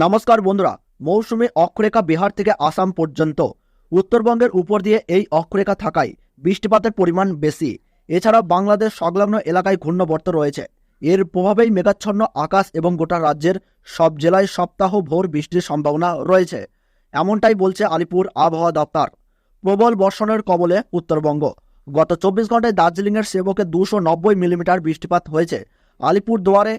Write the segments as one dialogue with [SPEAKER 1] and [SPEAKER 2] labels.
[SPEAKER 1] নমস্কার বন্ধুরা, মৌসুমী অক্ষরেখা বিহার থেকে আসাম পর্যন্ত। উত্তরবঙ্গের উপর দিয়ে এই অক্ষরেখা থাকায় বৃষ্টিপাতের পরিমাণ বেশি। এছাড়া বাংলাদেশ সংলগ্ন এলাকায় ঘূর্ণবর্ত রয়েছে। এর প্রভাবেই মেঘাচ্ছন্ন আকাশ এবং গোটা রাজ্যের সব জেলায় সপ্তাহ ভোর বৃষ্টির সম্ভাবনা রয়েছে। এমনটাই বলছে আলিপুর আবহাওয়া দপ্তর। প্রবল বর্ষণের কবলে উত্তরবঙ্গ। গত চব্বিশ ঘন্টায় দার্জিলিংয়ের সেবকে দুশো মিলিমিটার বৃষ্টিপাত হয়েছে। আলিপুর দুয়ারে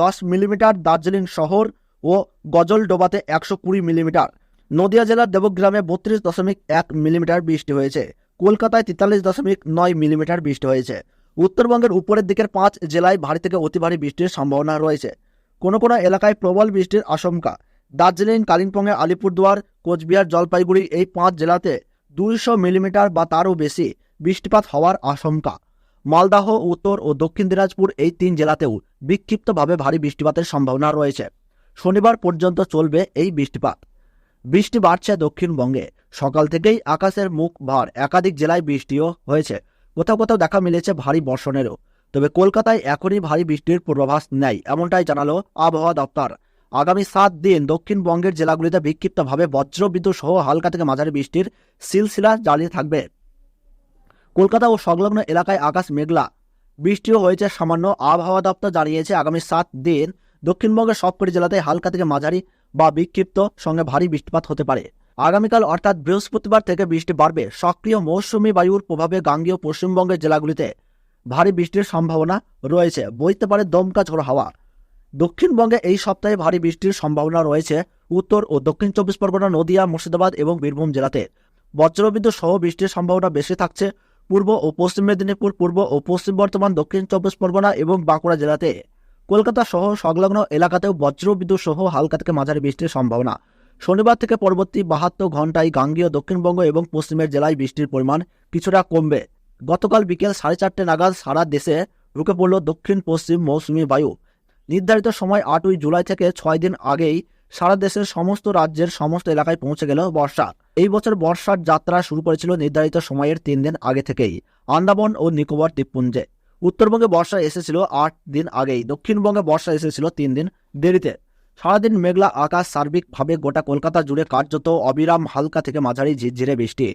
[SPEAKER 1] দশ মিলিমিটার দার্জিলিং শহর ও গজলডোবাতে একশো কুড়ি মিলিমিটার। নদিয়া জেলার দেবগ্রামে বত্রিশ দশমিক এক মিলিমিটার বৃষ্টি হয়েছে। কলকাতায় তেতাল্লিশ দশমিক নয় মিলিমিটার বৃষ্টি হয়েছে। উত্তরবঙ্গের উপরের দিকের পাঁচ জেলায় ভারী থেকে অতি ভারী বৃষ্টির সম্ভাবনা রয়েছে। কোনো কোনো এলাকায় প্রবল বৃষ্টির আশঙ্কা। দার্জিলিং, কালিম্পংয়ে আলিপুরদুয়ার, কোচবিহার, জলপাইগুড়ি এই পাঁচ জেলাতে দুইশো মিলিমিটার বা তারও বেশি বৃষ্টিপাত হওয়ার আশঙ্কা। মালদাহ, উত্তর ও দক্ষিণ দিনাজপুর এই তিন জেলাতেও বিক্ষিপ্তভাবে ভারী বৃষ্টিপাতের সম্ভাবনা রয়েছে। শনিবার পর্যন্ত চলবে এই বৃষ্টিপাত। বৃষ্টি বাড়ছে দক্ষিণবঙ্গে। সকাল থেকেই আকাশের মুখ ভার একাধিক জেলায় বৃষ্টিও হয়েছে। কোথাও কোথাও দেখা মিলেছে ভারী বর্ষণেরও। তবে কলকাতায় এখনই ভারী বৃষ্টির পূর্বাভাস নেই, এমনটাই জানালো আবহাওয়া দপ্তর। আগামী সাত দিন দক্ষিণবঙ্গের জেলাগুলিতে বিক্ষিপ্তভাবে বজ্রবিদ্যুৎ সহ হালকা থেকে মাঝারি বৃষ্টির সিলসিলা জারি থাকবে। কলকাতা ও সংলগ্ন এলাকায় আকাশ মেঘলা। বৃষ্টিও হয়েছে সামান্য, আবহাওয়া দপ্তর জানিয়েছে আগামী সাত দিন দক্ষিণবঙ্গের সবকটি জেলাতে হালকা থেকে মাঝারি বা বিক্ষিপ্ত সঙ্গে ভারী বৃষ্টিপাত হতে পারে। আগামীকাল অর্থাৎ বৃহস্পতিবার থেকে বৃষ্টি বাড়বে। সক্রিয় মৌসুমী বায়ুর প্রভাবে গাঙ্গীয় পশ্চিমবঙ্গের জেলাগুলিতে ভারী বৃষ্টির সম্ভাবনা রয়েছে। বইতে পারে দমকা ঝোড়ো হাওয়া। দক্ষিণবঙ্গে এই সপ্তাহে ভারী বৃষ্টির সম্ভাবনা রয়েছে উত্তর ও দক্ষিণ চব্বিশ পরগনা, নদিয়া, মুর্শিদাবাদ এবং বীরভূম জেলাতে। বজ্রবিদ্যুৎ সহ বৃষ্টির সম্ভাবনা বেশি থাকছে পূর্ব ও পশ্চিম মেদিনীপুর, পূর্ব ও পশ্চিম বর্ধমান, দক্ষিণ চব্বিশ পরগনা এবং বাঁকুড়া জেলাতে। কলকাতা সহ সংলগ্ন এলাকাতেও বজ্রবিদ্যুৎ সহ হালকা থেকে মাঝারি বৃষ্টির সম্ভাবনা। শনিবার থেকে পরবর্তী বাহাত্তর ঘন্টায় গাঙ্গীয়, দক্ষিণবঙ্গ এবং পশ্চিমের জেলায় বৃষ্টির পরিমাণ কিছুটা কমবে। গতকাল বিকেল সাড়ে চারটে নাগাদ সারা দেশে ঢুকে পড়ল দক্ষিণ, পশ্চিম মৌসুমী বায়ু। নির্ধারিত সময় আটই জুলাই থেকে ছয় দিন আগেই সারা দেশের সমস্ত রাজ্যের সমস্ত এলাকায় পৌঁছে গেল বর্ষা। এই বছর বর্ষার যাত্রা শুরু করেছিল নির্ধারিত সময়ের তিন দিন আগে থেকেই। আন্দামান ও নিকোবর দ্বীপপুঞ্জে। উত্তরবঙ্গে বর্ষা এসেছিল আট দিন আগেই, দক্ষিণবঙ্গে বর্ষা এসেছিল তিন দিন দেরিতে। সারাদিন মেঘলা আকাশ সার্বিকভাবে গোটা কলকাতা জুড়ে কার্যত অবিরাম হালকা থেকে মাঝারি ঝিরঝিরে বৃষ্টি।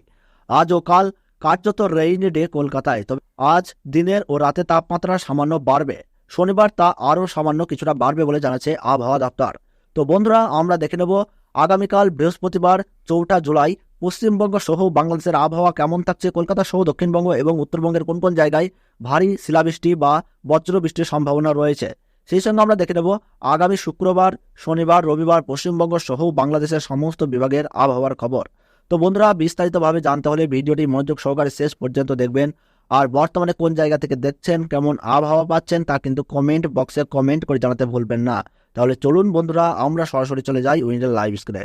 [SPEAKER 1] আজ ও কাল কার্যত রেইনি ডে কলকাতায়, তবে আজ দিনের ও রাতে তাপমাত্রা সামান্য বাড়বে। শনিবার তা আরও সামান্য কিছুটা বাড়বে বলে জানাচ্ছে আবহাওয়া দপ্তর। তো বন্ধুরা, আমরা দেখে নেব আগামীকাল বৃহস্পতিবার, চৌঠা জুলাই পশ্চিমবঙ্গ সহ বাংলাদেশের আবহাওয়া কেমন থাকছে কলকাতা সহ দক্ষিণবঙ্গ এবং উত্তরবঙ্গের কোন কোন জায়গায় ভারী শিলাবৃষ্টি বা বজ্র বৃষ্টির সম্ভাবনা রয়েছে? সেই সঙ্গে আমরা দেখে নেব আগামী শুক্রবার, শনিবার, রবিবার পশ্চিমবঙ্গ সহ বাংলাদেশের সমস্ত বিভাগের আবহাওয়ার খবর। তো বন্ধুরা, বিস্তারিতভাবে জানতে হলে ভিডিওটি মনোযোগ সহকারে শেষ পর্যন্ত দেখবেন। আর বর্তমানে কোন জায়গা থেকে দেখছেন, কেমন আবহাওয়া পাচ্ছেন তা কিন্তু কমেন্ট বক্সে কমেন্ট করে জানাতে ভুলবেন না। তাহলে চলুন বন্ধুরা, আমরা সরাসরি চলে যাই উইন্ডের লাইভ স্ক্রিনে।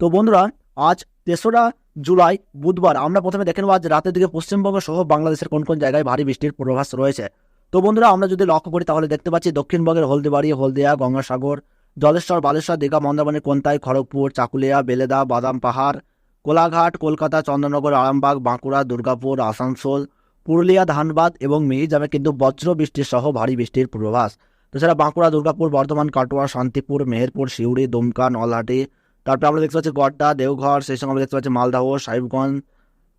[SPEAKER 1] তো বন্ধুরা আজ তেসরা জুলাই বুধবার। আমরা প্রথমে দেখে নেব আজ রাতের দিকে পশ্চিমবঙ্গ সহ বাংলাদেশের কোন কোন জায়গায় ভারী বৃষ্টির পূর্বাভাস রয়েছে। তো বন্ধুরা, আমরা যদি লক্ষ্য করি, তাহলে দেখতে পাচ্ছি দক্ষিণবঙ্গের হলদিবাড়ি, হলদিয়া, গঙ্গাসাগর, জলেশ্বর, বালেশ্বর, দীঘা, মন্দারমণি, কোন্তাই, খড়গপুর, চাকুলিয়া, বেলেদা, বাদাম পাহাড়, কোলাঘাট, কলকাতা, চন্দ্রনগর, আরামবাগ, বাঁকুড়া, দুর্গাপুর, আসানসোল, পুরুলিয়া, ধানবাদ এবং মিহিজামে কিন্তু বজ্র বৃষ্টির সহ ভারী বৃষ্টির পূর্বাভাস। তাছাড়া বাঁকুড়া, দুর্গাপুর, বর্ধমান, কাটোয়া, শান্তিপুর, মেহেরপুর শিউড়ি দুমকা, নলহাটি তারপরে আমরা দেখতে পাচ্ছি গড্ডা, দেওঘর, সেই সঙ্গে আমরা দেখতে পাচ্ছি মালদাহ সাহিবগঞ্জ,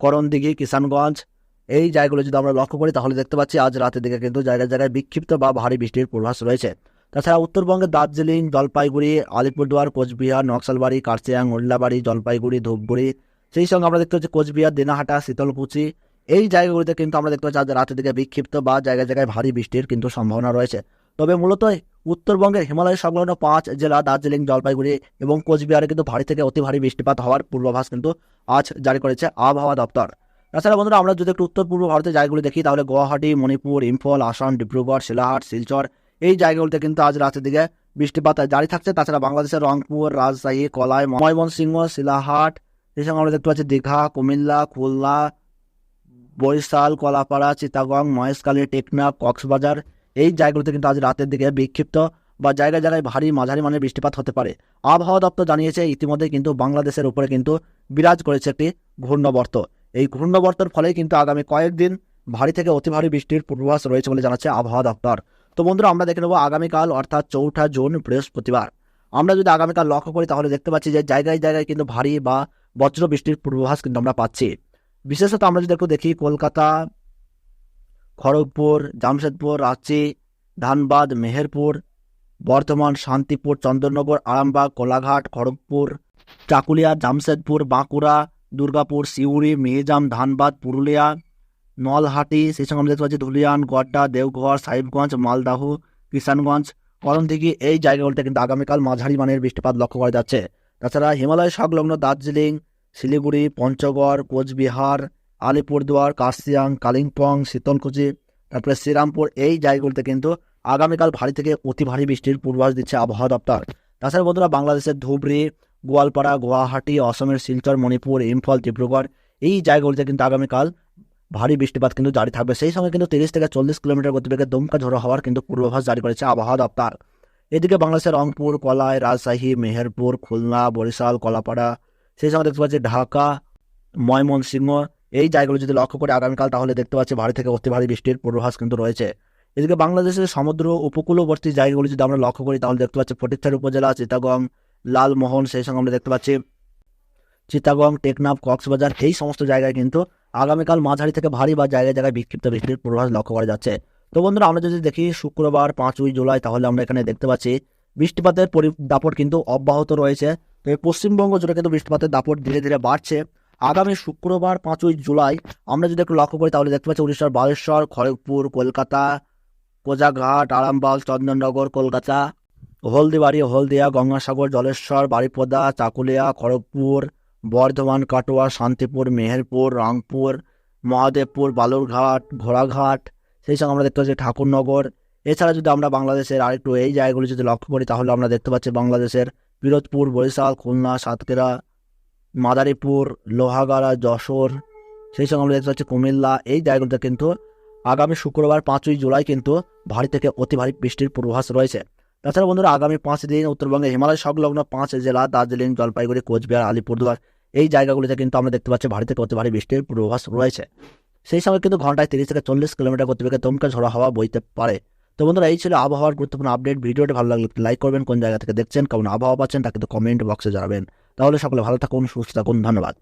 [SPEAKER 1] করণদিঘি, কিষানগঞ্জ। এই জায়গাগুলো যদি আমরা লক্ষ্য করি, তাহলে দেখতে পাচ্ছি আজ রাতের দিকে কিন্তু জায়গায় জায়গায় বিক্ষিপ্ত বা ভারী বৃষ্টির পূর্বাভাস রয়েছে। তাছাড়া উত্তরবঙ্গের দার্জিলিং, জলপাইগুড়ি, আলিপুরদুয়ার, কোচবিহার, নকশালবাড়ি, কার্চিয়াং উল্লাবাড়ি জলপাইগুড়ি, ধূপগুড়ি, সেই সঙ্গে আমরা দেখতে পাচ্ছি কোচবিহার, দিনাহাটা, শীতলকুচি। এই জায়গাগুলিতে কিন্তু আমরা দেখতে পাচ্ছি আজ রাতের দিকে বিক্ষিপ্ত বা জায়গায় জায়গায় ভারী বৃষ্টির কিন্তু সম্ভাবনা রয়েছে। তবে মূলত উত্তরবঙ্গের হিমালয় সংলগ্ন পাঁচ জেলা দার্জিলিং, জলপাইগুড়ি এবং কোচবিহারে কিন্তু ভারী থেকে অতি ভারী বৃষ্টিপাত হওয়ার পূর্বাভাস কিন্তু আজ জারি করেছে আবহাওয়া দপ্তর। তাছাড়া বন্ধুরা, আমরা যদি একটু উত্তর পূর্ব ভারতের জায়গাগুলি দেখি, তাহলে গুয়াহাটি, মণিপুর, ইম্ফল, আসাম, ডিব্রুগড়, শিলাহাট, শিলচর, এই জায়গাগুলিতে কিন্তু আজ রাতের দিকে বৃষ্টিপাত জারি থাকছে। তাছাড়া বাংলাদেশের রংপুর, রাজশাহী, কলাই, ময়মনসিংহ, শিলাহাট এই সঙ্গে আমরা দেখতে পাচ্ছি দীঘা, কুমিল্লা, খুলনা, বরিশাল, কলাপাড়া চিতাগং মহেশখালী, টেকনাফ, কক্সবাজার এই জায়গাগুলোতে কিন্তু আজ রাতের দিকে বিক্ষিপ্ত বা জায়গায় জায়গায় ভারী মাঝারি মানের বৃষ্টিপাত হতে পারে। আবহাওয়া দপ্তর জানিয়েছে ইতিমধ্যে কিন্তু বাংলাদেশের উপরে কিন্তু বিরাজ করেছে একটি ঘূর্ণবর্ত। এই ঘূর্ণবর্তর ফলে কিন্তু আগামী কয়েকদিন ভারী থেকে অতি ভারী বৃষ্টির পূর্বাভাস রয়েছে বলে জানাচ্ছে আবহাওয়া দপ্তর। তো বন্ধুরা, আমরা দেখে নেব আগামীকাল, অর্থাৎ চৌঠা জুন, বৃহস্পতিবার। আমরা যদি আগামীকাল লক্ষ্য করি, তাহলে দেখতে পাচ্ছি যে জায়গায় জায়গায় কিন্তু ভারী বা বজ্র বৃষ্টির পূর্বাভাস কিন্তু আমরা পাচ্ছি। বিশেষত আমরা যদি একটু দেখি, কলকাতা খড়গপুর, জামশেদপুর, রাঁচি, ধানবাদ, মেহেরপুর বর্ধমান শান্তিপুর, চন্দননগর, আরামবাগ, কোলাঘাট, খড়গপুর, চাকুলিয়া, জামশেদপুর, বাঁকুড়া, দুর্গাপুর, সিউড়ি, মেহেজাম, ধানবাদ, পুরুলিয়া, নলহাটি সেই সঙ্গে আমরা দেখতে পাচ্ছি, ধুলিয়ান গড্ডা দেওঘর, সাহিবগঞ্জ, মালদাহ, কিষানগঞ্জ করণদিঘি এই জায়গাগুলোতে কিন্তু আগামীকাল মাঝারি মানের বৃষ্টিপাত লক্ষ্য করা যাচ্ছে। তাছাড়া হিমালয় সংলগ্ন দার্জিলিং, শিলিগুড়ি, পঞ্চগড়, কোচবিহার আলিপুরদুয়ার, কার্শিয়াং, কালিম্পং, শীতলকুচি, তারপরে শ্রীরামপুর, এই জায়গাগুলিতে কিন্তু আগামীকাল ভারী থেকে অতি ভারী বৃষ্টির পূর্বাভাস দিচ্ছে আবহাওয়া দপ্তর। তাছাড়া বন্ধুরা, বাংলাদেশের ধুবড়ি, গোয়ালপাড়া, গুয়াহাটি, অসমের শিলচর, মণিপুর, ইম্ফল, ডিব্রুগড়, এই জায়গাগুলিতে কিন্তু আগামীকাল ভারী বৃষ্টিপাত কিন্তু জারি থাকবে। সেই সঙ্গে কিন্তু তিরিশ থেকে চল্লিশ কিলোমিটার গতিবেগে দমকা ঝোড়ো হওয়ার কিন্তু পূর্বাভাস জারি করেছে আবহাওয়া দপ্তর। এদিকে বাংলাদেশের রংপুর, কলাই, রাজশাহী, মেহেরপুর, খুলনা, বরিশাল, কলাপাড়া, সেই সঙ্গে দেখতে পাচ্ছি ঢাকা, ময়মনসিংহ এই জায়গাগুলো যদি লক্ষ্য করে আগামীকাল তাহলে দেখতে পাচ্ছি ভারী থেকে অতি ভারী বৃষ্টির পূর্বাভাস কিন্তু রয়েছে। এদিকে বাংলাদেশের সমুদ্র উপকূলবর্তী জায়গাগুলি যদি আমরা লক্ষ্য করি তাহলে দেখতে পাচ্ছি ফটিকছড়ি উপজেলা চিতাগং লালমোহন, সেই সঙ্গে আমরা দেখতে পাচ্ছি চিটাগং, টেকনাফ, কক্সবাজার, এই সমস্ত জায়গায় কিন্তু আগামীকাল মাঝারি থেকে ভারী বা জায়গায় জায়গায় বিক্ষিপ্ত বৃষ্টির পূর্বাভাস লক্ষ্য করা যাচ্ছে। তো বন্ধুরা, আমরা যদি দেখি শুক্রবার পাঁচই জুলাই তাহলে আমরা এখানে দেখতে পাচ্ছি বৃষ্টিপাতের পরি দাপট কিন্তু অব্যাহত রয়েছে। তো এই পশ্চিমবঙ্গ জুড়ে কিন্তু বৃষ্টিপাতের দাপট ধীরে ধীরে বাড়ছে। আগামী শুক্রবার পাঁচই জুলাই, আমরা যদি একটু লক্ষ্য করি তাহলে দেখতে পাচ্ছি উড়িষ্যার বালেশ্বর, খড়গপুর, কলকাতা, কোজাঘাট, আরামবাগ, চন্দননগর, কলকাতা, হলদিবাড়ি, হলদিয়া, গঙ্গাসাগর, জলেশ্বর, বারিপদা, চাকুলিয়া, খড়গপুর, বর্ধমান, কাটোয়া, শান্তিপুর, মেহেরপুর, রংপুর, মহাদেবপুর, বালুরঘাট, ঘোড়াঘাট, সেই সঙ্গে আমরা দেখতে পাচ্ছি ঠাকুরনগর। এছাড়া যদি আমরা বাংলাদেশের আরেকটু এই জায়গাগুলি যদি লক্ষ্য করি তাহলে আমরা দেখতে পাচ্ছি বাংলাদেশের পিরোজপুর বরিশাল, খুলনা, সাতক্ষীরা মাদারীপুর, লোহাগাড়া, যশোর, সেই সঙ্গে আমরা দেখতে পাচ্ছি কুমিল্লা, এই জায়গাগুলোতে কিন্তু আগামী শুক্রবার পাঁচই জুলাই কিন্তু ভারী থেকে অতি ভারী বৃষ্টির পূর্বাভাস রয়েছে। তাছাড়া বন্ধুরা, আগামী পাঁচ দিন উত্তরবঙ্গে হিমালয় সংলগ্ন পাঁচ জেলা, দার্জিলিং, জলপাইগুড়ি, কোচবিহার, আলিপুরদুয়ার, এই জায়গাগুলিতে কিন্তু আমরা দেখতে পাচ্ছি ভারী থেকে অতি ভারী বৃষ্টির পূর্বাভাস রয়েছে। সেই সময় কিন্তু ঘন্টায় তিরিশ থেকে চল্লিশ কিলোমিটার গতিবেগে দমকা ঝোড়া হাওয়া বইতে পারে। তো বন্ধুরা, এই ছিল আবহাওয়ার গুরুত্বপূর্ণ আপডেট ভিডিওটি ভালো লাগলে লাইক করবেন, কোন জায়গা থেকে দেখছেন, কেমন আবহাওয়া পাচ্ছেন তা তো কমেন্ট বক্সে জানাবেন। তাহলে সকলে ভালো থাকুন, সুস্থ থাকুন, ধন্যবাদ।